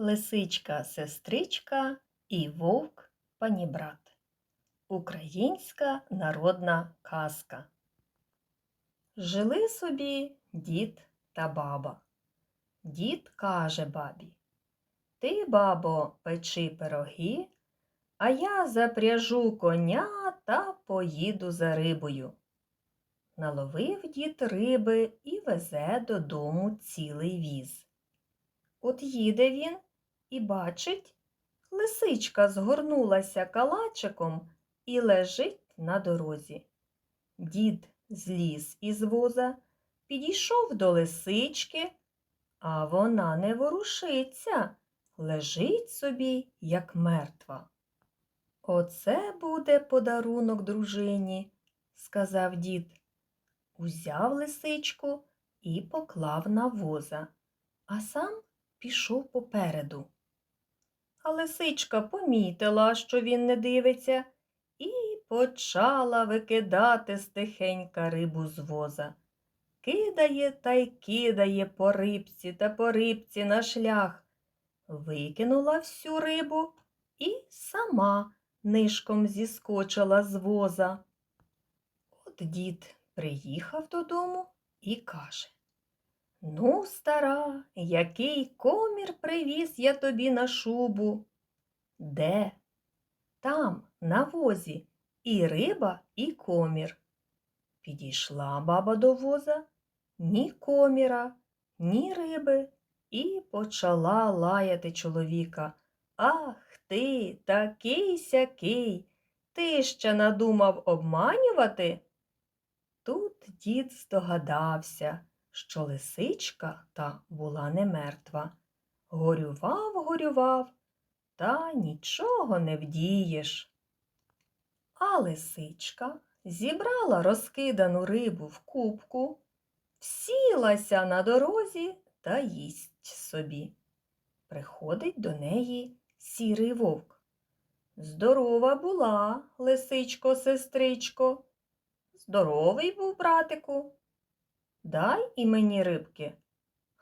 Лисичка, сестричка і вовк панібрат. Українська народна казка. Жили собі дід та баба. Дід каже бабі: Ти, бабо, печи пироги, а я запряжу коня та поїду за рибою. Наловив дід риби і везе додому цілий віз. От їде він і бачить, лисичка згорнулася калачиком і лежить на дорозі. Дід зліз із воза, підійшов до лисички, а вона не ворушиться, лежить собі, як мертва. Оце буде подарунок дружині, сказав дід. Узяв лисичку і поклав на воза, а сам пішов попереду. Лисичка помітила, що він не дивиться, і почала викидати стихенька рибу з воза. Кидає та й кидає по рибці та по рибці на шлях. Викинула всю рибу і сама нишком зіскочила з воза. От дід приїхав додому і каже Ну, стара, який комір привіз я тобі на шубу? Де? Там, на возі, і риба, і комір. Підійшла баба до воза, ні коміра, ні риби, і почала лаяти чоловіка. Ах ти, такий сякий, ти ще надумав обманювати? Тут дід здогадався що лисичка та була не мертва. Горював, горював, та нічого не вдієш. А лисичка зібрала розкидану рибу в кубку, всілася на дорозі та їсть собі. Приходить до неї сірий вовк. Здорова була, лисичко, сестричко. Здоровий був, братику. Дай і мені рибки.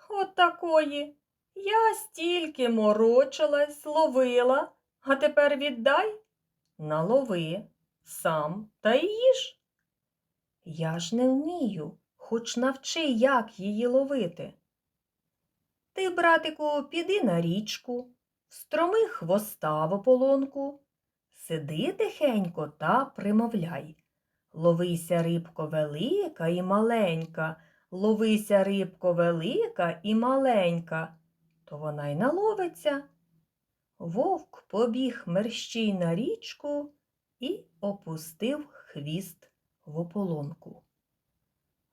От такої. Я стільки морочилась, ловила, а тепер віддай. Налови сам та й їж. Я ж не вмію, хоч навчи, як її ловити. Ти, братику, піди на річку, встроми хвоста в ополонку, сиди тихенько та примовляй. Ловися рибко велика і маленька, ловися рибко велика і маленька, то вона й наловиться. Вовк побіг мерщій на річку і опустив хвіст в ополонку.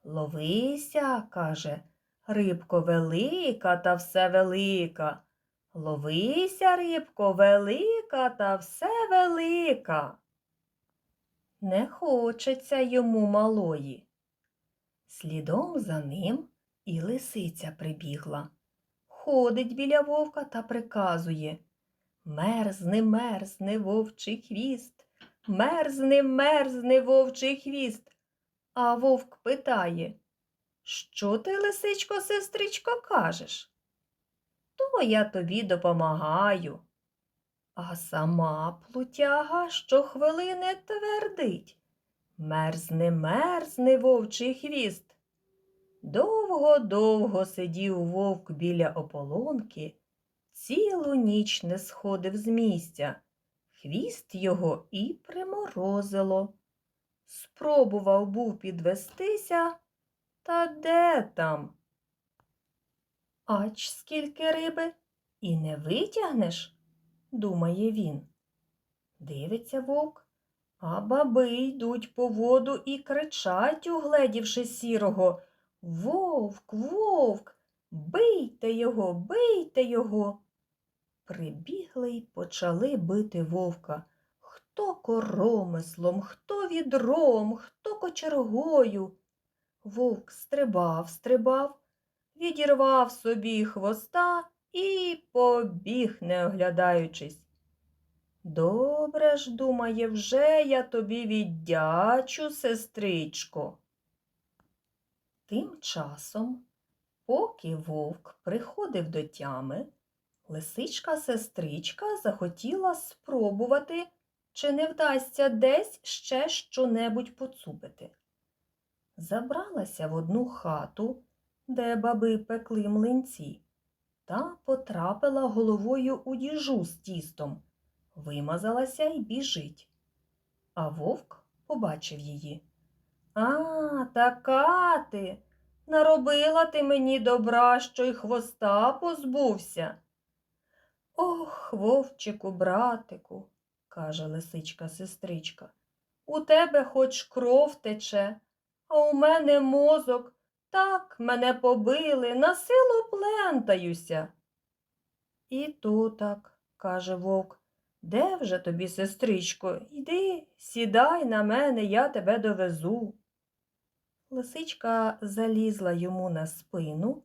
Ловися, каже, рибко велика та все велика. Ловися, рибко велика та все велика. Не хочеться йому малої. Слідом за ним і лисиця прибігла. Ходить біля вовка та приказує Мерзне, мерзне вовчий хвіст, мерзне, мерзне вовчий хвіст. А вовк питає Що ти, лисичко, сестричко, кажеш? То я тобі допомагаю. А сама плутяга щохвилини твердить. Мерзне, мерзне вовчий хвіст. Довго-довго сидів вовк біля ополонки, цілу ніч не сходив з місця. Хвіст його і приморозило. Спробував був підвестися, та де там? Ач скільки риби і не витягнеш, думає він. Дивиться вовк, а баби йдуть по воду і кричать, угледівши сірого. Вовк, вовк, бийте його, бийте його. Прибігли й почали бити вовка. Хто коромислом, хто відром, хто кочергою. Вовк стрибав, стрибав, відірвав собі хвоста і побіг, не оглядаючись. Добре ж, думає, вже я тобі віддячу, сестричко. Тим часом, поки вовк приходив до тями, Лисичка сестричка захотіла спробувати, чи не вдасться десь ще щонебудь поцупити. Забралася в одну хату, де баби пекли млинці, та потрапила головою у діжу з тістом, вимазалася й біжить. А вовк побачив її. А, така ти. Наробила ти мені добра, що й хвоста позбувся. Ох, вовчику, братику, каже лисичка сестричка, у тебе хоч кров тече, а у мене мозок. Так мене побили, на силу плентаюся. І то так, каже вовк. Де вже тобі, сестричко? Йди, сідай на мене, я тебе довезу. Лисичка залізла йому на спину,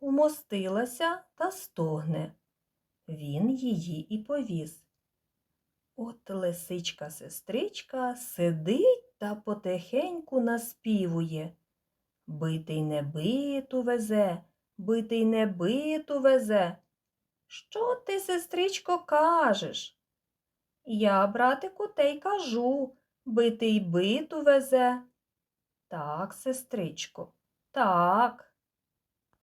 умостилася та стогне. Він її і повіз. От лисичка сестричка сидить та потихеньку наспівує. Битий не биту везе, битий не биту везе. Що ти, сестричко, кажеш? Я, братику, те й кажу, битий биту везе. Так, сестричко, так.